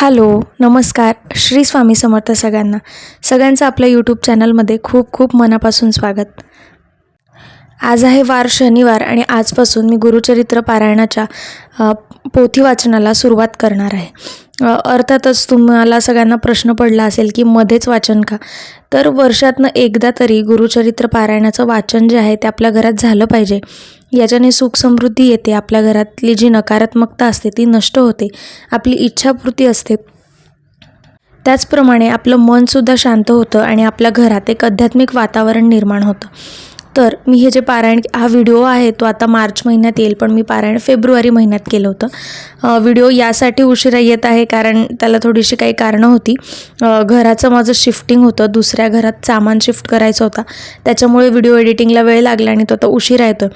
Hello नमस्कार. श्री स्वामी समर्थ सगळ्यांना. सगळ्यांचं आपल्या यूट्यूब चॅनलमध्ये खूप खूप मनापासून स्वागत. आज आहे वार शनिवार आणि आजपासून मी गुरुचरित्र पारायणाच्या पोथी वाचनाला सुरुवात करणार आहे. अर्थातच तुम्हाला सगळ्यांना प्रश्न पडला असेल की मध्येच वाचन का? तर वर्षातनं एकदा तरी गुरुचरित्र पारायणाचं वाचन जे आहे ते आपल्या घरात झालं पाहिजे. याच्याने सुख समृद्धी येते. आपल्या घरातली जी नकारात्मकता असते ती नष्ट होते. आपली इच्छापूर्ती असते. त्याचप्रमाणे आपलं मनसुद्धा शांत होतं आणि आपल्या घरात एक आध्यात्मिक वातावरण निर्माण होतं. तर मी हे जे पारायण हा व्हिडिओ आहे तो आता मार्च महिन्यात येईल पण मी पारायण फेब्रुवारी महिन्यात केलं होतं. व्हिडिओ यासाठी उशिरा येत आहे कारण त्याला थोडीशी काही कारणं होती. घराचं माझं शिफ्टिंग होतं दुसऱ्या घरात सामान शिफ्ट करायचं होता. त्याच्यामुळे व्हिडिओ एडिटिंगला वेळ लागला आणि तो आता उशिरा येतो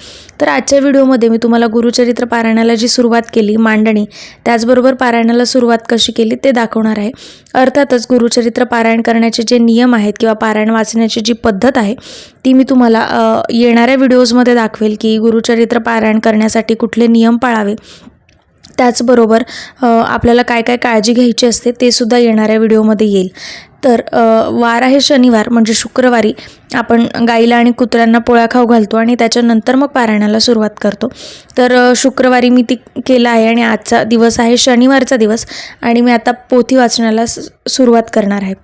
तर आजच्या व्हिडिओमध्ये मी तुम्हाला गुरुचरित्र पारायणाला जी सुरुवात केली मांडणी त्याचबरोबर पारायणाला सुरुवात कशी केली ते दाखवणार आहे. अर्थातच गुरुचरित्र पारायण करण्याचे जे नियम आहेत किंवा पारायण वाचण्याची जी पद्धत आहे ती मी तुम्हाला येणाऱ्या व्हिडिओजमध्ये दाखवेल की गुरुचरित्र पारायण करण्यासाठी कुठले नियम पाळावे. त्याचबरोबर आपल्याला काय काय काळजी घ्यायची असते ते सुद्धा येणाऱ्या व्हिडिओमध्ये येईल. तर वार आहे शनिवार म्हणजे शुक्रवारी आपण गाईला आणि कुत्र्यांना पोळ्या खाऊ घालतो आणि त्याच्यानंतर मग पारायणाला सुरुवात करतो. तर शुक्रवारी मी ती केलं आहे आणि आजचा दिवस आहे शनिवारचा दिवस आणि मी आता पोथी वाचण्याला स- सुरुवात करणार आहे.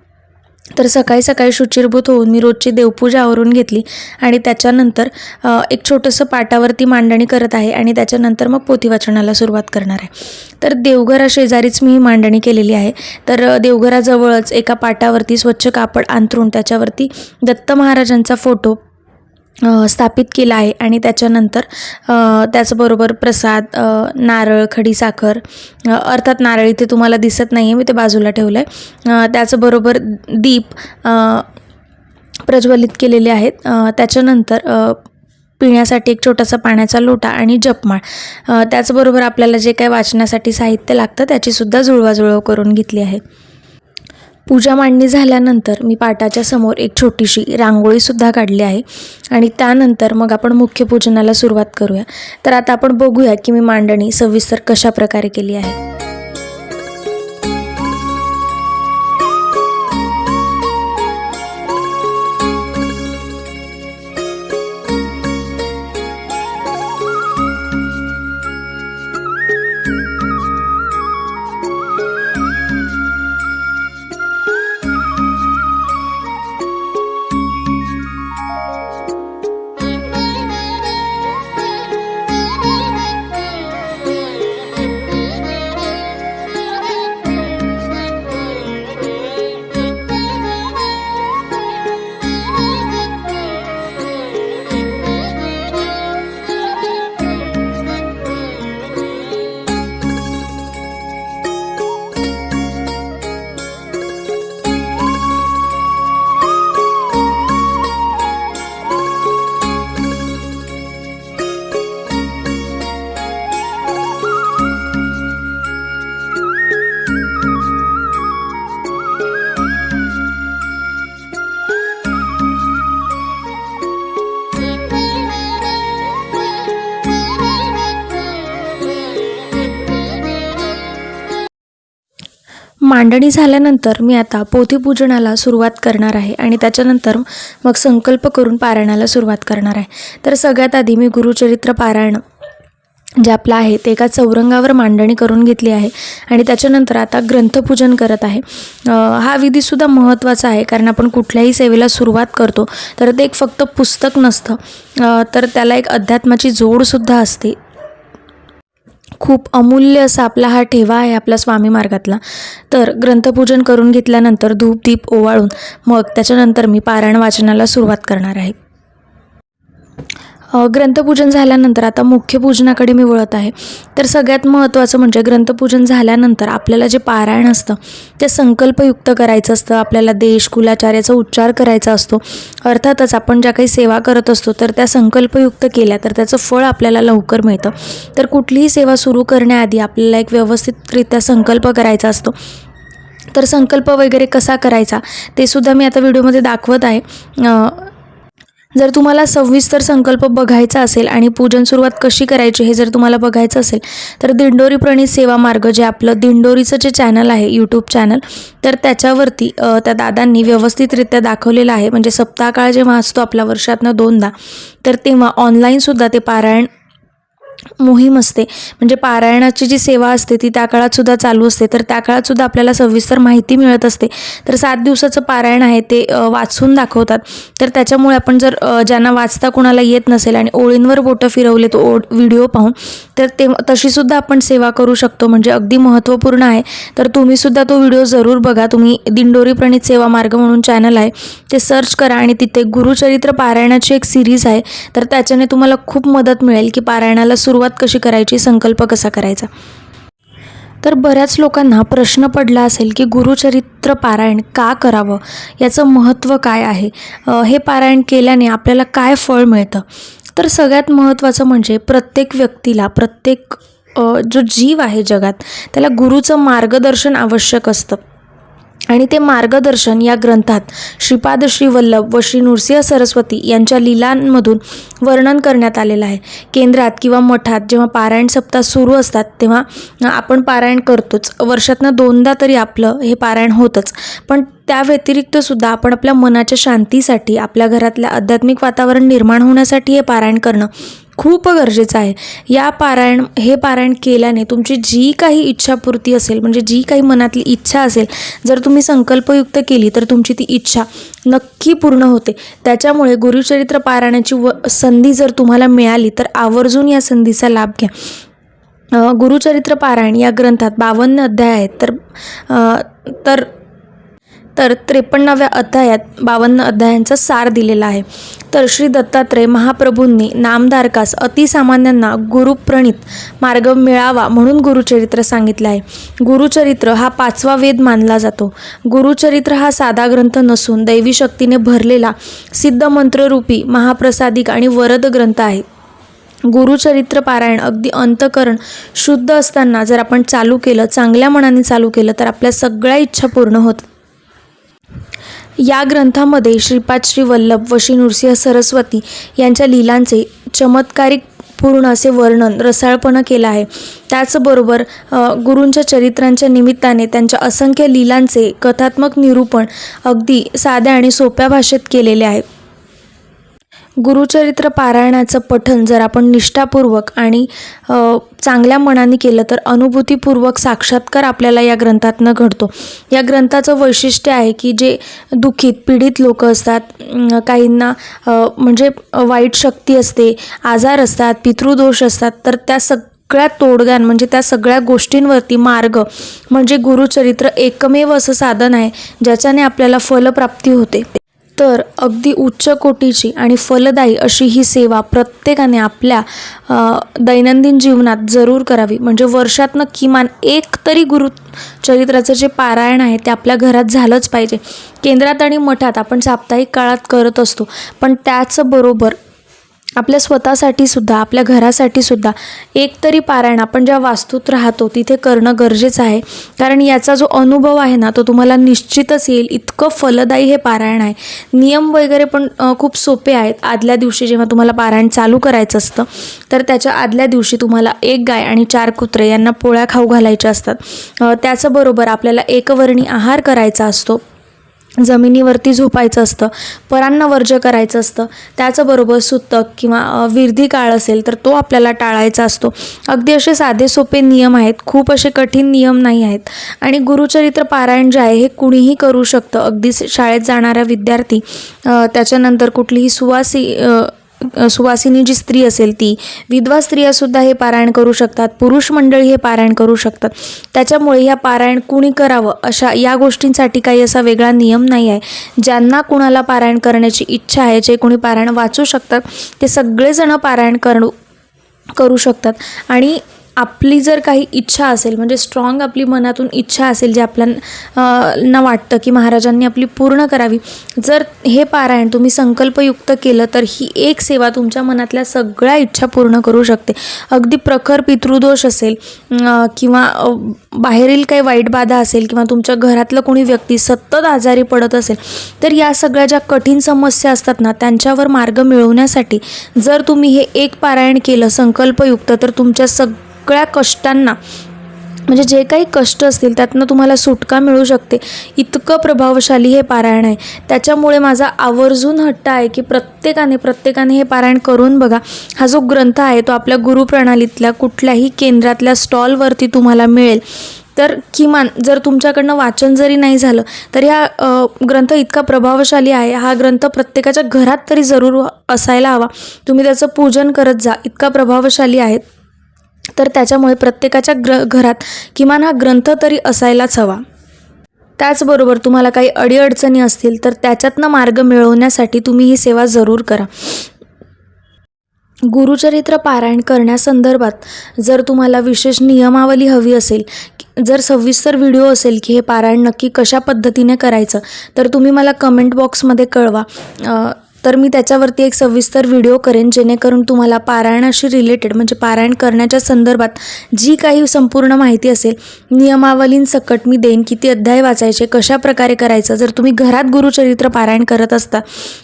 तर सकाळी सकाळी शुचिरभूत होऊन मी रोजची देवपूजा आवरून घेतली आणि त्याच्यानंतर एक छोटंसं पाटावरती मांडणी करत आहे आणि त्याच्यानंतर मग पोथी वाचनाला सुरुवात करणार आहे. तर देवघरा शेजारीच मी ही मांडणी केलेली आहे. तर देवघराजवळच एका पाटावरती स्वच्छ कापड अंतरून त्याच्यावरती दत्त महाराजांचा फोटो स्थापित केला आहे आणि त्याच्यानंतर त्याचबरोबर प्रसाद नारळ खडीसाखर अर्थात नारळ इथे तुम्हाला दिसत नाही आहे मी ते बाजूला ठेवलं आहे त्याचबरोबर दीप प्रज्वलित केलेले आहेत. त्याच्यानंतर पिण्यासाठी एक छोटासा पाण्याचा लोटा आणि जपमाळ. त्याचबरोबर आपल्याला जे काही वाचण्यासाठी साहित्य लागतं त्याचीसुद्धा जुळवाजुळव करून घेतली आहे. पूजा मांडणी झाल्यानंतर मी पाटाच्या समोर एक छोटीशी रांगोळीसुद्धा काढली आहे. आणि त्यानंतर मग आपण मुख्य पूजनाला सुरुवात करूया. तर आता आपण बघूया की मी मांडणी सविस्तर कशा प्रकारे केली आहे. मांडणी झाल्यानंतर मी आता पोथीपूजनाला सुरुवात करणार आहे आणि त्याच्यानंतर मग संकल्प करून पारायणाला सुरुवात करणार आहे. तर सगळ्यात आधी मी गुरुचरित्र पारायण जे आपलं आहे ते एका चौरंगावर मांडणी करून घेतली आहे आणि त्याच्यानंतर आता ग्रंथपूजन करत आहे. हा विधीसुद्धा महत्त्वाचा आहे कारण आपण कुठल्याही सेवेला सुरुवात करतो तर ते एक फक्त पुस्तक नसतं. तर त्याला एक अध्यात्माची जोडसुद्धा असते. खूप अमूल्य असा आपला हा ठेवा आहे आपला स्वामी मार्गातला. तर ग्रंथपूजन करून घेतल्यानंतर धूप दीप ओवाळून मग त्याच्यानंतर मी पारायण वाचनाला सुरुवात करणार आहे. ग्रंथपूजन झाल्यानंतर आता मुख्य पूजनाकडे मी वळत आहे. तर सगळ्यात महत्त्वाचं म्हणजे ग्रंथपूजन झाल्यानंतर आपल्याला जे पारायण असतं ते संकल्पयुक्त करायचं असतं. आपल्याला देश कुलाचार्याचा उच्चार करायचा असतो. अर्थातच आपण ज्या काही सेवा करत असतो तर त्या संकल्पयुक्त केल्या तर त्याचं फळ आपल्याला लवकर मिळतं. तर कुठलीही सेवा सुरू करण्याआधी आपल्याला एक व्यवस्थितरित्या संकल्प करायचा असतो. तर संकल्प वगैरे कसा करायचा ते सुद्धा मी आता व्हिडिओमध्ये दाखवत आहे. जर तुम्हाला सविस्तर संकल्प बघायचा असेल आणि पूजन सुरुवात कशी करायची हे जर तुम्हाला बघायचं असेल तर दिंडोरी प्रणित सेवा मार्ग जे आपलं दिंडोरीचं जे चॅनल आहे यूट्यूब चॅनल तर त्याच्यावरती त्या दादांनी व्यवस्थितरित्या दाखवलेलं आहे. म्हणजे सप्ताहकाळ जेव्हा असतो आपला वर्षातनं दोनदा तर तेव्हा ऑनलाईनसुद्धा ते पारायण मोहीम असते. म्हणजे पारायणाची जी सेवा असते ती त्या काळातसुद्धा चालू असते. तर त्या काळातसुद्धा आपल्याला सविस्तर माहिती मिळत असते. तर सात दिवसाचं पारायण आहे ते वाचून दाखवतात. तर त्याच्यामुळे आपण जर ज्यांना वाचता कुणाला येत नसेल आणि ओळींवर बोटं फिरवले तो ओ व्हिडिओ पाहून तर ते तशीसुद्धा आपण सेवा करू शकतो म्हणजे अगदी महत्त्वपूर्ण आहे. तर तुम्हीसुद्धा तो व्हिडिओ जरूर बघा. तुम्ही दिंडोरी प्रणित सेवा मार्ग म्हणून चॅनल आहे ते सर्च करा आणि तिथे गुरुचरित्र पारायणाची एक सिरीज आहे. तर त्याच्याने तुम्हाला खूप मदत मिळेल की पारायणाला सुरुवात कशी करायची संकल्प कसा करायचा. तर बऱ्याच लोकांना प्रश्न पडला असेल की गुरुचरित्र पारायण का करावं? याचं महत्त्व काय आहे? हे पारायण केल्याने आपल्याला काय फळ मिळतं? तर सगळ्यात महत्त्वाचं म्हणजे प्रत्येक व्यक्तीला प्रत्येक जो जीव आहे जगात त्याला गुरुचं मार्गदर्शन आवश्यक असतं. आणि ते मार्गदर्शन या ग्रंथात श्रीपाद श्री वल्लभ व श्री नृसिंह सरस्वती यांच्या लीलांमधून वर्णन करण्यात आलेलं आहे. केंद्रात किंवा मठात जेव्हा पारायण सप्ताह सुरू असतात तेव्हा आपण पारायण करतोच. वर्षातनं दोनदा तरी आपलं हे पारायण होतंच. पण त्या व्यतिरिक्त सुद्धा आपण आपल्या मनाच्या शांतीसाठी आपल्या घरातल्या आध्यात्मिक वातावरण निर्माण होण्यासाठी हे पारायण करणं खूप गरजेचं आहे. या पारायण हे पारायण केल्याने तुमची जी काही इच्छापूर्ती असेल म्हणजे जी काही मनातली इच्छा असेल जर तुम्ही संकल्पयुक्त केली तर तुमची ती इच्छा नक्की पूर्ण होते. त्याच्यामुळे गुरुचरित्र पारायणाची व संधी जर तुम्हाला मिळाली तर आवर्जून या संधीचा लाभ घ्या. गुरुचरित्र पारायण या ग्रंथात बावन्न अध्याय आहेत तर तर तर त्रेपन्नाव्या अध्यायात बावन्न अध्यायांचा सार दिलेला आहे. तर श्री दत्तात्रय महाप्रभूंनी नामधारकास अतिसामान्यांना गुरुप्रणित मार्ग मिळावा म्हणून गुरुचरित्र सांगितलं आहे. गुरुचरित्र हा पाचवा वेद मानला जातो. गुरुचरित्र हा साधा ग्रंथ नसून दैवी शक्तीने भरलेला सिद्ध मंत्ररूपी महाप्रसादिक आणि वरद ग्रंथ आहे. गुरुचरित्र पारायण अगदी अंतकरण शुद्ध असताना जर आपण चालू केलं चांगल्या मनाने चालू केलं तर आपल्या सगळ्या इच्छा पूर्ण होतात. या ग्रंथामध्ये श्रीपाद श्री वल्लभ व श्री नृसिंह सरस्वती यांच्या लीलांचे चमत्कारिक पूर्ण असे वर्णन रसाळपणं केलं आहे. त्याचबरोबर गुरूंच्या चरित्रांच्या निमित्ताने त्यांच्या असंख्य लीलांचे कथात्मक निरूपण अगदी साध्या आणि सोप्या भाषेत केलेले आहे. गुरुचरित्र पारायणाचं पठन जर आपण निष्ठापूर्वक आणि चांगल्या मनाने केलं तर अनुभूतीपूर्वक साक्षात्कार आपल्याला या ग्रंथातनं घडतो. या ग्रंथाचं वैशिष्ट्य आहे की जे दुःखित पीडित लोक असतात काहींना म्हणजे वाईट शक्ती असते आजार असतात पितृदोष असतात तर त्या सग सगळ्या तोडग्यां म्हणजे त्या सगळ्या गोष्टींवरती मार्ग म्हणजे गुरुचरित्र एकमेव असं साधन आहे ज्याच्याने आपल्याला फलप्राप्ती होते. तर अगदी उच्च कोटीची आणि फलदायी अशी ही सेवा प्रत्येकाने आपल्या दैनंदिन जीवनात जरूर करावी. म्हणजे वर्षातनं किमान एक तरी गुरुचरित्राचं जे पारायण आहे ते आपल्या घरात झालंच पाहिजे. केंद्रात आणि मठात आपण साप्ताहिक काळात करत असतो. पण त्याचबरोबर आपल्या स्वतःसाठी सुद्धा आपल्या घरासाठी सुद्धा एक तरी पारायण आपण ज्या वास्तूत राहतो तिथे करणं गरजेचं आहे. कारण याचा जो अनुभव आहे ना तो तुम्हाला निश्चितच येईल. इतकं फलदायी हे पारायण आहे. नियम वगैरे पण खूप सोपे आहेत. आदल्या दिवशी जेव्हा तुम्हाला पारायण चालू करायचं असतं तर त्याच्या आदल्या दिवशी तुम्हाला एक गाय आणि चार कुत्रे यांना पोळ्या खाऊ घालायच्या असतात. त्याचबरोबर आपल्याला एकवर्णी आहार करायचा असतो. जमिनीवरती झोपायचं असतं परांना वर्ज्य करायचं असतं त्याचबरोबर सुतक किंवा विर्धी विरधी काळ असेल तर तो आपल्याला टाळायचा असतो. अगदी असे साधे सोपे नियम आहेत खूप असे कठीण नियम नाही आहेत. आणि गुरुचरित्र पारायण जे आहे हे कुणीही करू शकतं. अगदी शाळेत जाणारा विद्यार्थी त्याच्यानंतर कुठलीही सुवासी सुवासिनी जी स्त्री असेल ती विधवा स्त्रियासुद्धा हे पारायण करू शकतात पुरुष मंडळी हे पारायण करू शकतात. त्याच्यामुळे ह्या पारायण कुणी करावं? अशा या गोष्टींसाठी काही असा वेगळा नियम नाही आहे. ज्यांना कुणाला पारायण करण्याची इच्छा आहे जे कोणी पारायण वाचू शकतात ते सगळेजणं पारायण करू करू शकतात. आणि आपली जर काही इच्छा असेल म्हणजे स्ट्रॉंग आपली मनातून इच्छा असेल जे आपल्या ना वाटतं की महाराजांनी आपली पूर्ण करावी जर हे पारायण तुम्ही संकल्पयुक्त केलं तर ही एक सेवा तुमच्या मनातल्या सगळ्या इच्छा पूर्ण करू शकते. अगदी प्रखर पितृदोष असेल किंवा बाहेरील काही वाईट बाधा असेल किंवा तुमच्या घरातलं कोणी व्यक्ती सतत आजारी पडत असेल तर या सगळ्या ज्या कठीण समस्या असतात ना त्यांच्यावर मार्ग मिळवण्यासाठी जर तुम्ही हे एक पारायण केलं संकल्पयुक्त तर तुमच्या सग सगळ्या कष्टांना म्हणजे जे काही कष्ट असतील त्यातनं तुम्हाला सुटका मिळू शकते. इतकं प्रभावशाली हे पारायण आहे. त्याच्यामुळे माझा आवर्जून हट्ट आहे की प्रत्येकाने प्रत्येकाने हे पारायण करून बघा. हा जो ग्रंथ आहे तो आपल्या गुरुप्रणालीतल्या कुठल्याही केंद्रातल्या स्टॉलवरती तुम्हाला मिळेल. तर किमान जर तुमच्याकडनं वाचन जरी नाही झालं तर ह्या ग्रंथ इतका प्रभावशाली आहे. हा ग्रंथ प्रत्येकाच्या घरात तरी जरूर असायला हवा. तुम्ही त्याचं पूजन करत जा. इतका प्रभावशाली आहे तर त्याच्यामुळे प्रत्येकाच्या ग्र घरात किमान हा ग्रंथ तरी असायलाच हवा. त्याचबरोबर तुम्हाला काही अडीअडचणी असतील तर त्याच्यातनं मार्ग मिळवण्यासाठी तुम्ही ही सेवा जरूर करा. गुरुचरित्र पारायण करण्यासंदर्भात जर तुम्हाला विशेष नियमावली हवी असेल जर सविस्तर व्हिडिओ असेल की हे पारायण नक्की कशा पद्धतीने करायचं तर तुम्ही मला कमेंट बॉक्समध्ये कळवा. तर मी त्याच्यावरती एक सविस्तर व्हिडिओ करेन जेणेकरून तुम्हाला पारायणाशी रिलेटेड म्हणजे पारायण करण्याच्या संदर्भात जी काही संपूर्ण माहिती असेल नियमावलींसकट मी देईन किती अध्याय वाचायचे कशा प्रकारे करायचं जर तुम्ही घरात गुरुचरित्र पारायण करत असता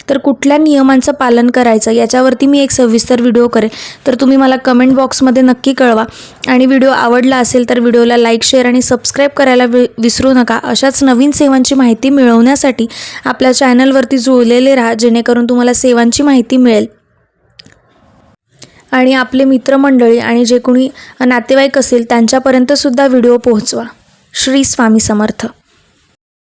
तर कुठल्या नियमांचं पालन करायचं याच्यावरती मी एक सविस्तर व्हिडिओ करेन. तर तुम्ही मला कमेंट बॉक्समध्ये नक्की कळवा. आणि व्हिडिओ आवडला असेल तर व्हिडिओला लाईक शेअर आणि सबस्क्राईब करायला वि विसरू नका. अशाच नवीन सेवांची माहिती मिळवण्यासाठी आपल्या चॅनलवरती जुळलेले राहा जेणेकरून तुम्हाला सेवांची माहिती मिळेल. आणि आपले मित्रमंडळी आणि जे कोणी नातेवाईक असेल त्यांच्यापर्यंतसुद्धा व्हिडिओ पोहोचवा. श्री स्वामी समर्थ.